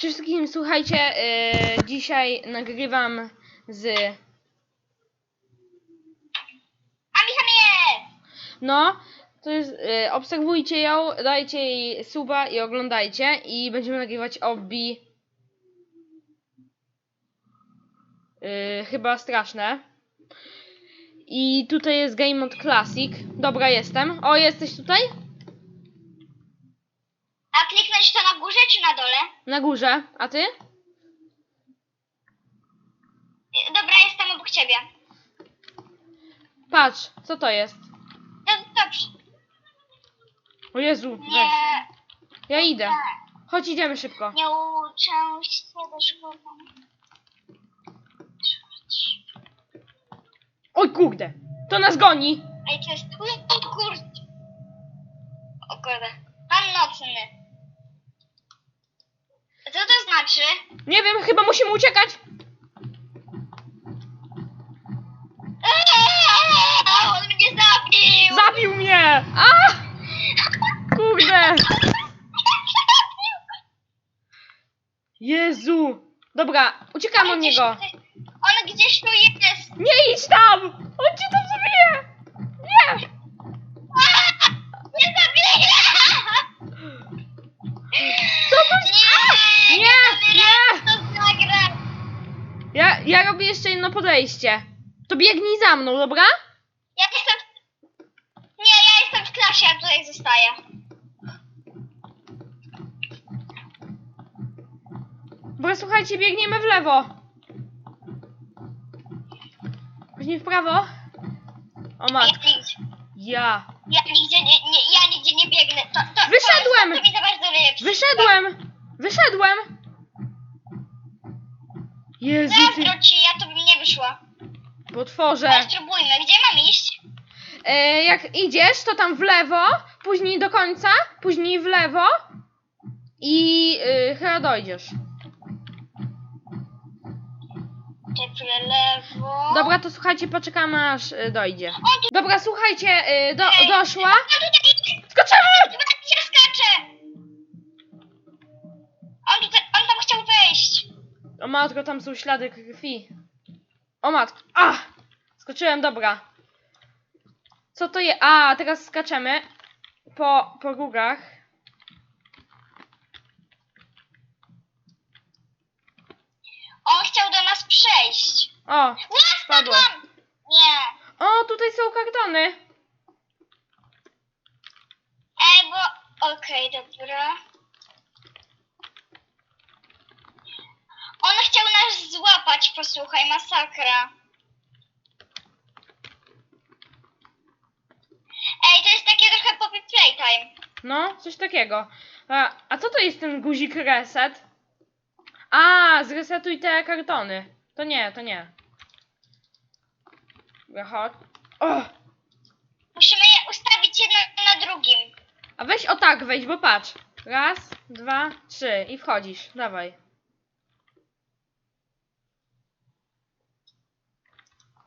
Wszystkim słuchajcie, y, dzisiaj nagrywam z. Ami jest! No, to jest. Y, obserwujcie ją, dajcie jej suba i oglądajcie. I będziemy nagrywać obi. Y, chyba straszne. I tutaj jest Game Mode Classic. Dobra, jestem. O, jesteś tutaj? Kliknąć to na górze czy na dole? Na górze. A ty? Dobra, jestem obok ciebie. Patrz, co to jest? No, dobrze. O Jezu, weź. Nie, Ja idę. Chodź, idziemy szybko. nie uczę się do szkoły. Oj kurde, to nas goni. Ej, to jest... O kurde. O kurde. Pan nocny. Znaczy? Nie wiem, chyba musimy uciekać. Eee, On mnie zabił! Zabił mnie! A! Kurde! Jezu! Dobra, uciekamy od Gdzieś niego. On gdzieś tu jest! Nie idź tam! On cię tam zabije! Nie! A! Nie zabiję! Co to Nie! Nie! Nie! To zagrać! Ja, ja robię jeszcze jedno podejście. To biegnij za mną, dobra? Ja jestem... Nie, ja jestem w klasie, ja tutaj zostaję. Bo słuchajcie, biegniemy w lewo. Później w prawo. O mat. Ja nigdzie, Ja. ja nigdzie nie, nie, ja nigdzie nie biegnę. To, to, Wyszedłem! To, to mi za bardzo. Wyszedłem! Wyszedłem! Jezu, ty Zazdro ci, ja to bym nie wyszła. potworze. Spróbujmy, gdzie mam iść? E, jak idziesz, to tam w lewo, później do końca, później w lewo i y, chyba dojdziesz. Czepię lewo. Dobra, to słuchajcie, poczekamy aż y, dojdzie. Dobra, słuchajcie, y, do, doszła. A tutaj... Skoczymy! Ja skaczę! On tutaj, on tam chciał wejść. O matko, tam są ślady krwi. O matko, a! Skoczyłem, dobra. Co to jest? A, teraz skaczemy po, po rugach. On chciał do nas przejść. O, spadłam! Nie. o, tutaj są kartony. Ej, bo... Okej, dobra. On chciał złapać, posłuchaj, masakra. Ej, to jest takie trochę poppy playtime. No, coś takiego. A, a co to jest ten guzik reset? A, zresetuj te kartony. To nie, to nie. Dobra, chodź. O, Musimy je ustawić jedno na drugim. a weź o tak wejdź, bo patrz. Raz, dwa, trzy i wchodzisz. Dawaj.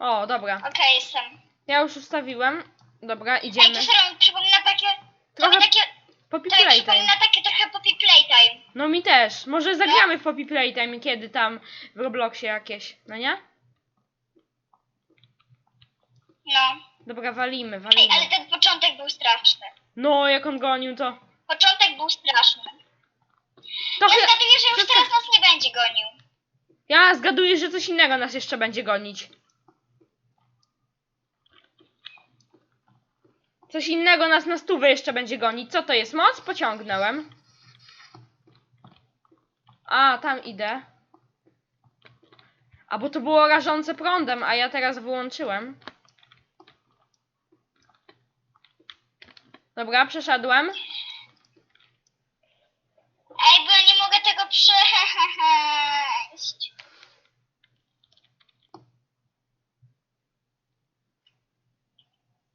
O, dobra. Okej, jestem. Ja już ustawiłem. Dobra, Ej, to idziemy. serio mi przypomina takie... Trochę Trochę takie... Poppy To mi Playtime. przypomina takie trochę poppy playtime. No mi też. Może zagramy w Poppy Playtime kiedy tam w Robloxie jakieś, no nie? No. Dobra, walimy, Ej, walimy. ale ten początek był straszny. No, jak on gonił, to... Początek był straszny. to Ja chy- zgaduję, że już wszystko- teraz nas nie będzie gonił. Ja zgaduję, że coś innego nas jeszcze będzie gonić. Coś innego nas na stówę jeszcze będzie gonić. Co to jest? Moc? Pociągnąłem. A, tam idę. A bo to było rażące prądem, a ja teraz wyłączyłem. Dobra, przeszedłem. Ej, bo ja nie mogę tego przejść.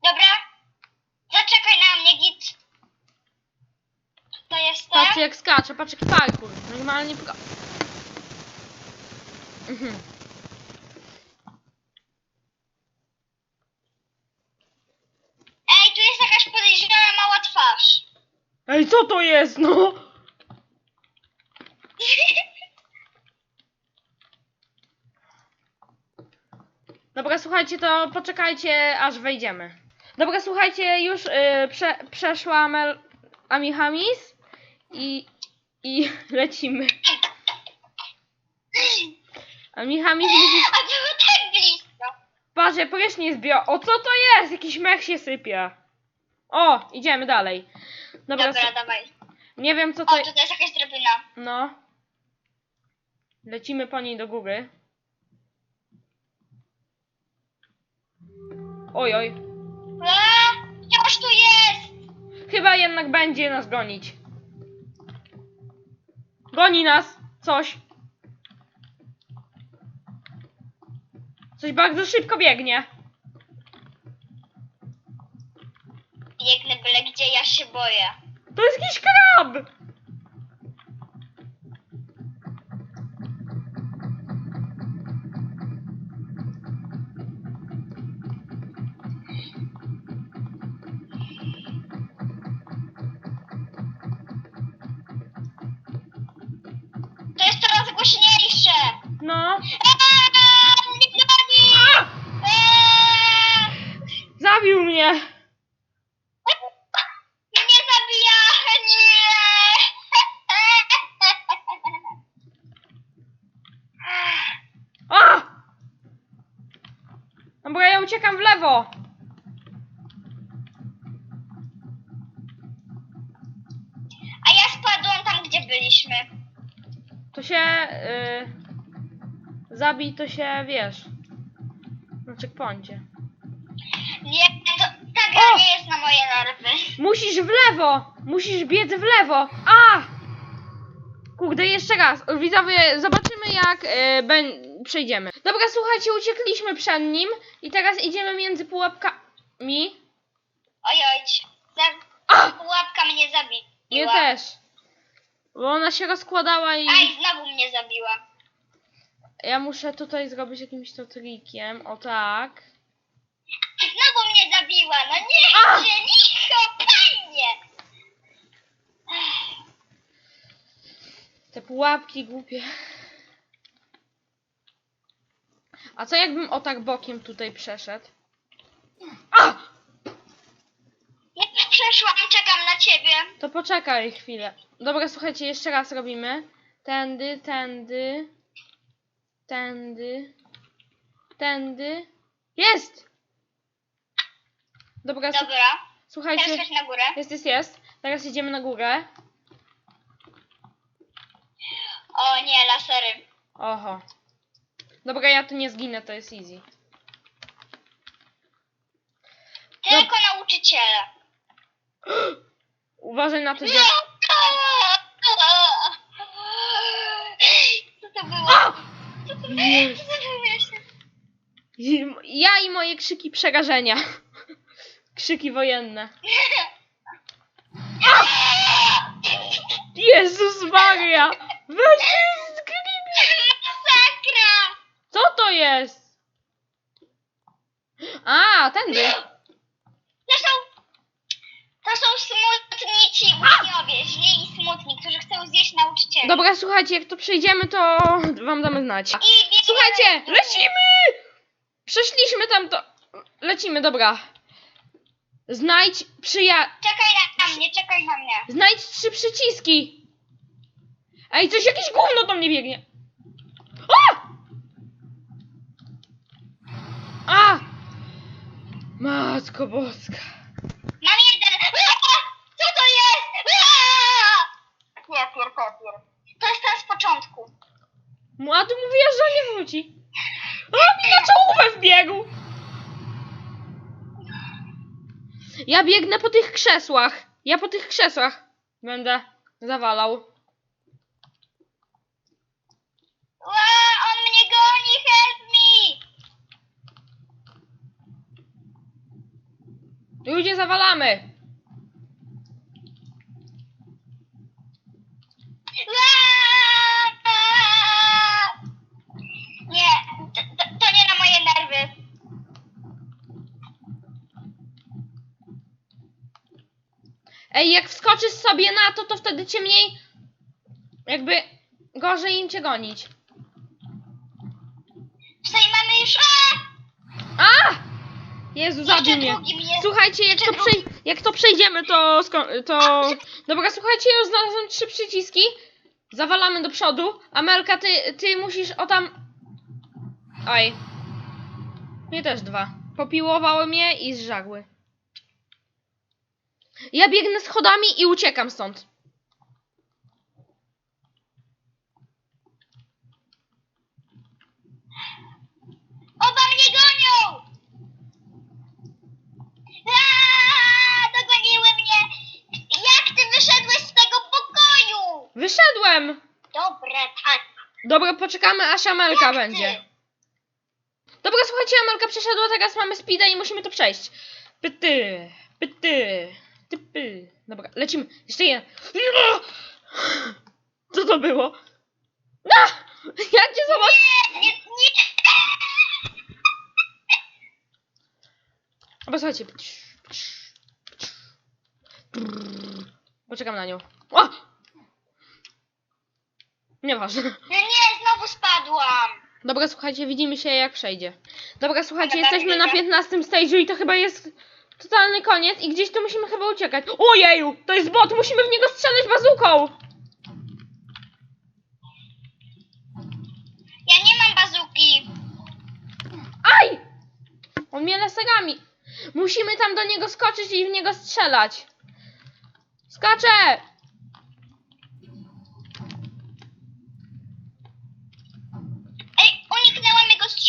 Dobra. Zaczekaj na mnie, git. To jest ten. Patrzcie jak skacze, patrz jaki parkour. Normalnie pro. Mhm. Ej, tu jest jakaś podejrzana mała twarz. Ej, co to jest, no? Dobra, słuchajcie, to poczekajcie, aż wejdziemy. Dobra, słuchajcie, już y, prze, przeszła Mel Ami Hamis i, i lecimy. Ami Hamis musi... A było tak blisko. Patrz, jak prysznic bio... O, co to jest? Jakiś mech się sypie. O, idziemy dalej. Dobra, Dobra, dawaj. nie wiem co to... O, tutaj jest jakaś drabina. No. Lecimy po niej do góry. Oj, oj. Chyba jednak będzie nas gonić. Goni nas! Coś. Coś bardzo szybko biegnie. Biegnę byle gdzie, ja się boję. To jest jakiś krab! Głośniejsze! No. Aaa! Zabił mnie! Mnie zabija! Nie! A! No bo ja uciekam w lewo. A ja spadłam tam, gdzie byliśmy. Się... Yy, zabij, to się, wiesz... Na checkpoincie. Nie, to, ta gra O! nie jest na moje nerwy. Musisz w lewo! Musisz biec w lewo! A! Kurde, jeszcze raz. Widzowie, zobaczymy jak e, ben, przejdziemy. Dobra, słuchajcie, uciekliśmy przed nim i teraz idziemy między pułapkami. Oj, oj. Za- A! Pułapka mnie zabiła. Mnie też. Bo ona się rozkładała i Aj, znowu mnie zabiła. ja muszę tutaj zrobić jakimś to trikiem. O tak. Znowu mnie zabiła. No nie A! chcę, licho, fajnie. Te pułapki głupie. A co jakbym o tak bokiem tutaj przeszedł? A! Przeszłam, czekam na ciebie. To poczekaj chwilę. Dobra, słuchajcie, jeszcze raz robimy. Tędy, tędy. Tędy. Tędy. Jest! Dobra, su- Dobra, teraz słuchajcie. chodź na górę. Jest, jest, jest. Teraz idziemy na górę. O nie, lasery. Oho. Dobra, ja tu nie zginę, to jest easy. Tylko nauczyciele. Uważaj na to, że... Co to było? Co to było? Jezu. Co to było jeszcze? Ja i moje krzyki przerażenia. Krzyki wojenne. Jezus Maria! Weź mnie Masakra! Co to jest? A, tędy. To są, smutni ci uczniowie, źli i smutni, którzy chcą zjeść nauczycieli. Dobra, słuchajcie, jak to przejdziemy, to wam damy znać. I biegniemy Słuchajcie, dół. lecimy! Przeszliśmy tam to... Lecimy, dobra. Znajdź przyja... Czekaj na mnie, czekaj na mnie. Znajdź trzy przyciski! Ej, coś jakieś gówno do mnie biegnie! A! A! Matko boska. Mam jeden. Co to jest? Kopier, kopier. To jest ten z początku. Mu- A ty mówiłaś, że nie wróci. A mi na czołówę wbiegł! Ja biegnę po tych krzesłach. Ja po tych krzesłach będę zawalał. Ła, on mnie goni, help me! Ludzie zawalamy. Ła! Nie, to, to, to nie na moje nerwy. Ej, jak wskoczysz sobie na to, to wtedy cię mniej... Jakby gorzej im cię gonić. Tutaj mamy już... A! A! Jezu, Jeszcze mnie. drugi mnie. Słuchajcie, jak to, przej jak to przejdziemy, to, sko- to... Dobra, słuchajcie, ja już znalazłem trzy przyciski. Zawalamy do przodu. Amelka, ty, ty musisz o tam... Oj. Mnie też dwa. Popiłowały mnie i zżagły. Ja biegnę schodami i uciekam stąd. Oba mnie gonią! Aaa, dogoniły mnie! Jak ty wyszedłeś z tego pokoju? Wyszedłem! Dobra, tak. Dobra, poczekamy, aż Amelka Jak ty? będzie. Dobra, słuchajcie, Amelka przeszedła, teraz mamy speeda i musimy to przejść. Pyty, pyty, typy. Dobra, lecimy. Jeszcze jeden. Co to było? A! Jak cię zobacz? Nie, nie, nie. Dobra, słuchajcie. Poczekam na nią. O! Nieważne. No nie, znowu spadłam. Dobra, słuchajcie, widzimy się jak przejdzie. Dobra, słuchajcie, Dobra, jesteśmy na widzę. 15 stage'u i to chyba jest totalny koniec i gdzieś tu musimy chyba uciekać. Ojeju, to jest bot, musimy w niego strzelać bazuką! Ja nie mam bazuki. Aj! On mnie laserami. Musimy tam do niego skoczyć i w niego strzelać. Skaczę!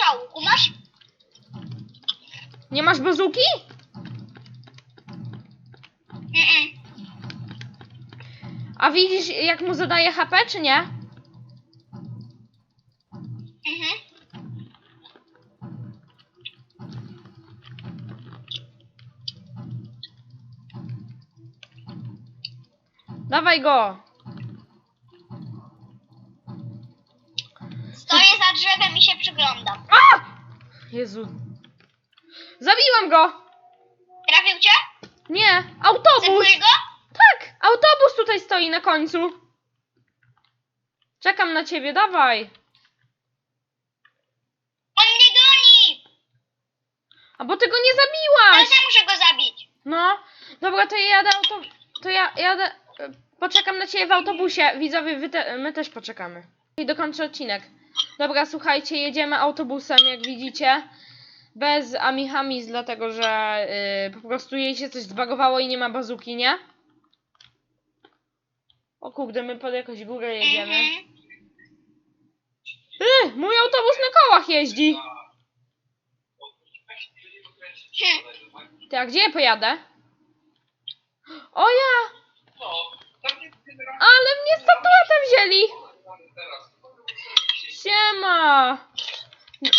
Strzału. Kumasz? Nie masz bazuki? Mm-mm. A widzisz jak mu zadaje HP, czy nie? Mhm. Dawaj go! Za drzewem i się przyglądam. A! Jezu. Zabiłam go! Trafił cię? Nie, autobus! Go? Tak, autobus tutaj stoi na końcu. Czekam na ciebie, dawaj. On mnie goni! A bo ty go nie Ale zabiłaś. ja muszę go zabić. No, dobra, to ja jadę auto... To ja jadę... e, Poczekam na ciebie w autobusie. Widzowie, wy te... my też poczekamy. I dokończę odcinek. Dobra, słuchajcie, jedziemy autobusem, jak widzicie. Bez Amihamis, dlatego że yy, po prostu jej się coś zbagowało i nie ma bazuki, nie? O kurde, my pod jakąś górę jedziemy. Yy, mój autobus na kołach jeździ. Ty, a gdzie ja pojadę? O ja! Ale mnie statuetę wzięli! Siema!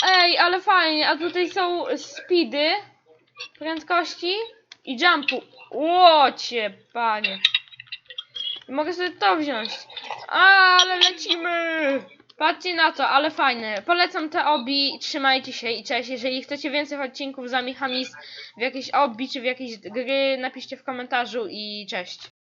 Ej, ale fajnie, a tutaj są speedy, prędkości i jumpu. Łocie, panie. Mogę sobie to wziąć. Ale lecimy! Patrzcie na to, ale fajne. Polecam te obi, trzymajcie się i cześć. Jeżeli chcecie więcej odcinków z Ami Hamis w jakieś obi czy w jakieś gry, napiszcie w komentarzu i cześć.